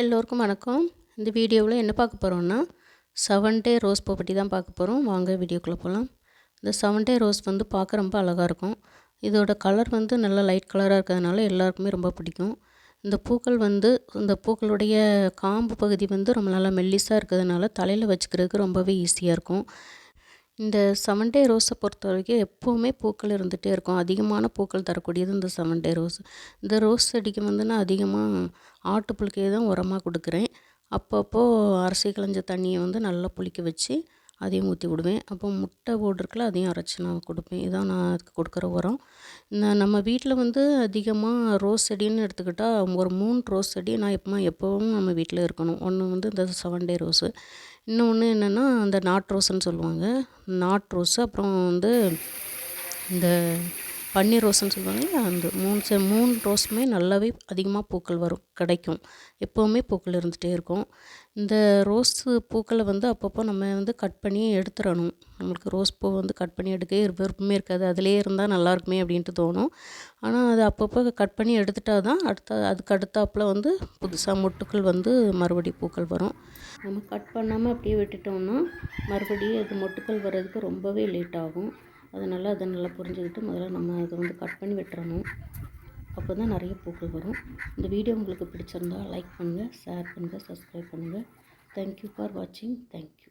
எல்லோருக்கும் வணக்கம். இந்த வீடியோவில் என்ன பார்க்க போகிறோம்னா செவன் டே ரோஸ் பூ பற்றி தான் பார்க்க போகிறோம் வாங்க வீடியோக்குள்ளே போகலாம் இந்த செவன் டே ரோஸ் வந்து பார்க்க ரொம்ப அழகாக இருக்கும். இதோட கலர் வந்து நல்லா லைட் கலராக இருக்கிறதுனால எல்லாருக்குமே ரொம்ப பிடிக்கும். இந்த பூக்கள் வந்து இந்த பூக்களுடைய காம்பு பகுதி வந்து ரொம்ப நல்லா மெல்லிஸாக இருக்கிறதுனால தலையில் வச்சுக்கிறதுக்கு ரொம்பவே ஈஸியாக இருக்கும். இந்த செவன் டே ரோஸை பொறுத்த வரைக்கும் எப்போவுமே பூக்கள் இருந்துகிட்டே இருக்கும். அதிகமான பூக்கள் தரக்கூடியது இந்த செவன் டே ரோஸ். இந்த ரோஸ் செடிக்கு வந்து நான் அதிகமாக ஆட்டுப்புழுக்கையை தான் உரமாக கொடுக்குறேன். அப்பப்போ அரிசி களைஞ்ச தண்ணியை வந்து நல்லா புளிக்க வச்சு அதையும் ஊற்றி விடுவேன். அப்போ முட்டை போட்டிருக்குல அதையும் அரைச்சி நான் கொடுப்பேன். இதான் நான் அதுக்கு கொடுக்குற உரம். நான் நம்ம வீட்டில் வந்து அதிகமாக ரோஸ் செடின்னு எடுத்துக்கிட்டால் ஒரு மூணு ரோஸ் செடி நான் எப்போ எப்போவும் நம்ம வீட்டில் இருக்கணும். ஒன்று வந்து இந்த செவன் டே ரோஸு. இன்னொன்று என்னென்னா அந்த நாட் ரோஸுன்னு சொல்லுவாங்க. நாட் ரோஸு அப்புறம் வந்து இந்த பன்னீர் ரோஸ்ன்னு சொல்லுவாங்க அந்த மூணு செ மூணு ரோஸுமே நல்லாவே அதிகமாக பூக்கள் வரும் கிடைக்கும். எப்போவுமே பூக்கள் இருந்துகிட்டே இருக்கும். இந்த ரோஸு பூக்களை வந்து அப்பப்போ நம்ம வந்து கட் பண்ணி எடுத்துடணும். நம்மளுக்கு ரோஸ் பூ வந்து கட் பண்ணி எடுக்க விருப்பமே இருக்காது. அதிலே இருந்தால் நல்லாயிருக்குமே அப்படின்ட்டு தோணும். ஆனால் அது அப்பப்போ கட் பண்ணி எடுத்துட்டா தான் அடுத்த அதுக்கு அடுத்தாப்பில் வந்து புதுசாக மொட்டுக்கள் வந்து மறுபடி பூக்கள் வரும். நம்ம கட் பண்ணாமல் அப்படியே விட்டுட்டோம்னா மறுபடியும் அது மொட்டுக்கள் வர்றதுக்கு ரொம்பவே லேட் ஆகும். அதனால் அதை நல்லா புரிஞ்சுக்கிட்டு முதல்ல நம்ம அதை வந்து கட் பண்ணி விட்டுறணும். அப்போ தான் நிறைய பூக்கள் வரும். இந்த வீடியோ உங்களுக்கு பிடிச்சிருந்தா லைக் பண்ணுங்கள் ஷேர் பண்ணுங்கள் சப்ஸ்கிரைப் பண்ணுங்கள் தேங்க்யூ ஃபார் வாட்சிங் தேங்க்யூ